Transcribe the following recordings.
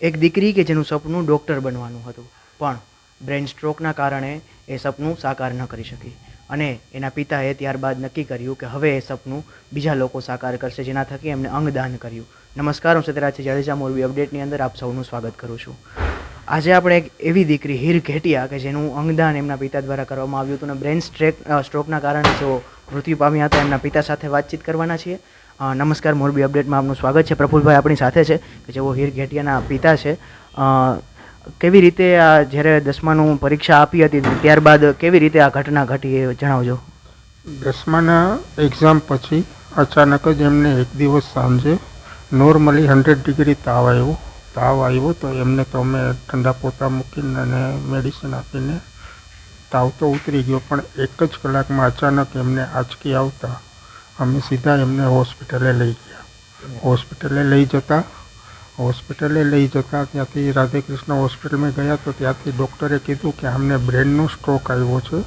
એક દીકરી કે જેનું સપનું ડૉક્ટર બનવાનું હતું. પણ બ્રેન સ્ટ્રોકના કારણે એ સપનું સાકાર ન કરી શકી. અને એના પિતાએ ત્યારબાદ નક્કી કર્યું કે હવે એ સપનું બીજા લોકો સાકાર કરશે, જેના થકી એમને અંગદાન કર્યું. નમસ્કાર, હું સત્યરાજ જાડેજા મોરબી અપડેટની અંદર આપ સૌનું સ્વાગત કરું છું. આજે આપણે એક એવી દીકરી, હીર ઘેટિયા, કે જેનું અંગદાન એમના પિતા દ્વારા કરવામાં આવ્યું હતું અને બ્રેન સ્ટ્રેક સ્ટ્રોકના કારણે જેઓ મૃત્યુ પામ્યા હતા. એમના પિતા સાથે વાતચીત કરવાના છીએ. નમસ્કાર, મોરબી અપડેટમાં આપનું સ્વાગત છે. પ્રફુલભાઈ આપણી સાથે છે, કે જેઓ હીર ઘેટિયાના પિતા છે. કેવી રીતે આ જ્યારે દસમાનું પરીક્ષા આપી હતી, ત્યારબાદ કેવી રીતે આ ઘટના ઘટી એ જણાવજો. દસમાના એક્ઝામ પછી અચાનક જ એમને એક દિવસ સાંજે નોર્મલી હંડ્રેડ ડિગ્રી તાવ આવ્યો. તાવ આવ્યો તો એમને તો અમે ઠંડા પોતા મૂકીને અને મેડિસિન આપીને તાવ તો ઉતરી ગયો, પણ એક જ કલાકમાં અચાનક એમને આંચકી આવતા અમે સીધા એમને હોસ્પિટલે લઈ ગયા. હોસ્પિટલે લઈ જતા, હોસ્પિટલે લઈ જતા ત્યાંથી રાધેકૃષ્ણ હોસ્પિટલમાં ગયા તો ત્યાંથી ડૉક્ટરે કીધું કે અમને બ્રેનનો સ્ટ્રોક આવ્યો છે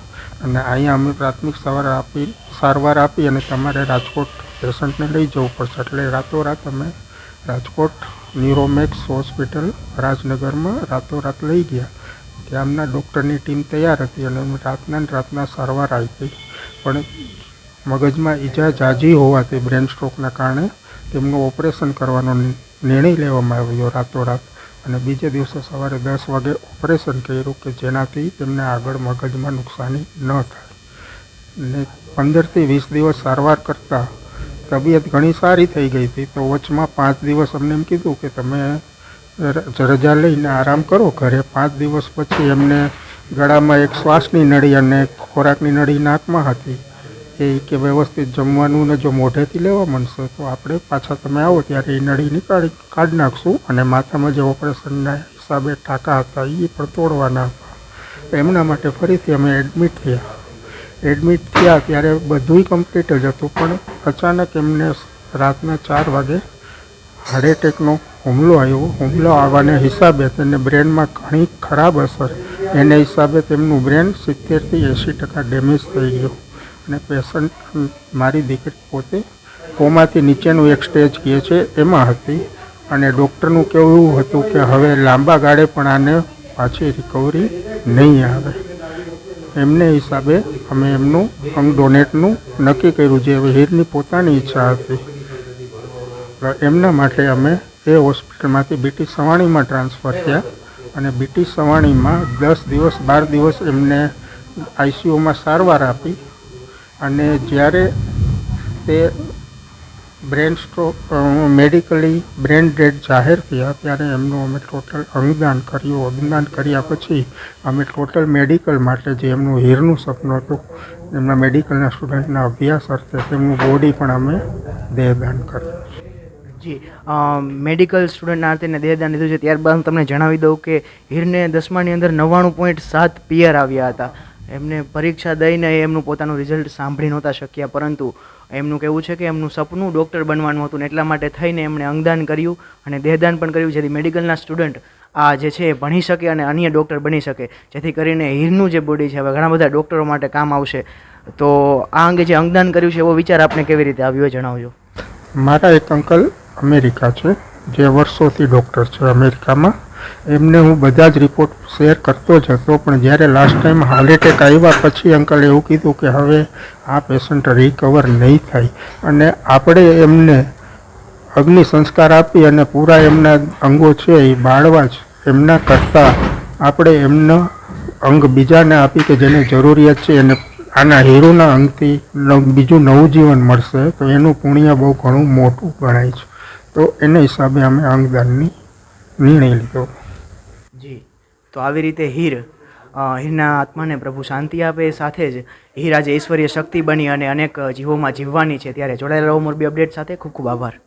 અને અહીંયા અમે પ્રાથમિક સારવાર આપી સારવાર આપી અને તમારે રાજકોટ પેશન્ટને લઈ જવું પડશે. એટલે રાતોરાત અમે રાજકોટ ન્યુરોમેક્સ હોસ્પિટલ રાજનગરમાં રાતોરાત લઈ ગયા. ત્યાંના ડૉક્ટરની ટીમ તૈયાર હતી અને રાતના રાતના સારવાર આપી. પણ મગજમાં ઈજા જાજી હોવાથી બ્રેન સ્ટ્રોકના કારણે તેમનું ઓપરેશન કરવાનો નિર્ણય લેવામાં આવ્યો રાતોરાત. અને બીજે દિવસે સવારે દસ વાગે ઓપરેશન કર્યું કે જેનાથી તેમને આગળ મગજમાં નુકસાની ન થાય. ને પંદરથી વીસ દિવસ સારવાર કરતાં તબિયત ઘણી સારી થઈ ગઈ હતી, તો વચમાં પાંચ દિવસ અમને એમ કીધું કે તમે રજા લઈને આરામ કરો. ઘરે પાંચ દિવસ પછી એમને ગળામાં એક શ્વાસની નળી અને ખોરાકની નળી નાકમાં હતી. એ કે વ્યવસ્થિત જમવાનું ને જો મોઢેથી લેવા માંડશે તો આપણે પાછા તમે આવો ત્યારે એ નળી નીકાળી કાઢી નાખશું અને માથામાં જે ઓપરેશનના હિસાબે ટાંકા હતા એ પણ તોડવાના હતા. એમના માટે ફરીથી અમે એડમિટ થયા. એડમિટ થયા ત્યારે બધુંય કમ્પ્લીટ જ હતું, પણ અચાનક એમને રાતના ચાર વાગે હાર્ટ એટેકનો હુમલો આવ્યો. હુમલો આવવાને હિસાબે તેને બ્રેનમાં ઘણી ખરાબ અસર. એને હિસાબે તેમનું બ્રેન સિત્તેરથી એંસી ટકા ડેમેજ થઈ ગયું. અને પેશન્ટ મારી દીકરી પોતે કોમાથી નીચેનું એક સ્ટેજ કહે છે એમાં હતી અને ડૉક્ટરનું કહેવું હતું કે હવે લાંબા ગાળે પણ આને પાછી રિકવરી નહીં આવે. એમને હિસાબે અમે એમનું અંગ ડોનેટનું નક્કી કર્યું જે હીરની પોતાની ઈચ્છા હતી. એમના માટે અમે એ હોસ્પિટલમાંથી બીટી સવાણીમાં ટ્રાન્સફર થયા અને બીટી સવાણીમાં દસ દિવસ, બાર દિવસ એમને આઈસીયુમાં સારવાર આપી અને જ્યારે તે brain stroke medically brain dead જાહેર થયા, ત્યારે એમનું અમે ટોટલ અંગદાન કર્યું. અંગદાન કર્યા પછી અમે ટોટલ મેડિકલ માટે જે એમનું હીરનું સપનું હતું, એમના મેડિકલના સ્ટુડન્ટના અભ્યાસ અર્થે તેમનું બોડી પણ અમે દેહદાન કર્યું. જી મેડિકલ સ્ટુડન્ટના અર્થે ને દેહદાન લીધું છે. ત્યારબાદ હું તમને જણાવી દઉં કે હીરને દસમાની અંદર નવ્વાણું પોઈન્ટ સાત પિયર આવ્યા હતા. એમને પરીક્ષા દઈને એમનું પોતાનું રિઝલ્ટ સાંભળી નહોતા શક્યા, પરંતુ એમનું કહેવું છે કે એમનું સપનું ડૉક્ટર બનવાનું હતું ને એટલા માટે થઈને એમણે અંગદાન કર્યું અને દેહદાન પણ કર્યું, જેથી મેડિકલના સ્ટુડન્ટ આ જે છે એ ભણી શકે અને અન્ય ડૉક્ટર બની શકે. જેથી કરીને હીરનું જે બોડી છે, હવે ઘણા બધા ડૉક્ટરો માટે કામ આવશે. તો આ અંગે જે અંગદાન કર્યું છે એવો વિચાર આપને કેવી રીતે આવ્યો એ જણાવજો. મારા એક અંકલ અમેરિકા છે, જે વર્ષોથી ડૉક્ટર છે અમેરિકામાં. એમને હું બધા જ રિપોર્ટ શેર કરતો જ હતો. પણ જ્યારે લાસ્ટ ટાઈમ હાર્ટ એટેક આવ્યા પછી અંકલ એવું કીધું કે હવે આ પેશન્ટ રિકવર નહીં થાય. અને આપણે એમને અગ્નિ સંસ્કાર આપી અને પૂરા એમના અંગો છે એ બાળવા જ એમના કરતાં આપણે એમનો અંગ બીજાને આપી કે જેને જરૂરિયાત છે એને આના હીરોના અંગથી બીજું નવું જીવન મળશે. તો એનું પુણ્ય બહુ ઘણું મોટું ગણાય છે. તો એના હિસાબે અમે અંગદાનની નિર્ણય લીધો. જી. તો આવી રીતે હીર હીરના આત્માને પ્રભુ શાંતિ આપે સાથે જ હીર આજે ઈશ્વરીય શક્તિ બની અને અનેક જીવોમાં જીવવાની છે. ત્યારે જોડાયેલા રહો મોરબી અપડેટ સાથે ખૂબ ખૂબ આભાર.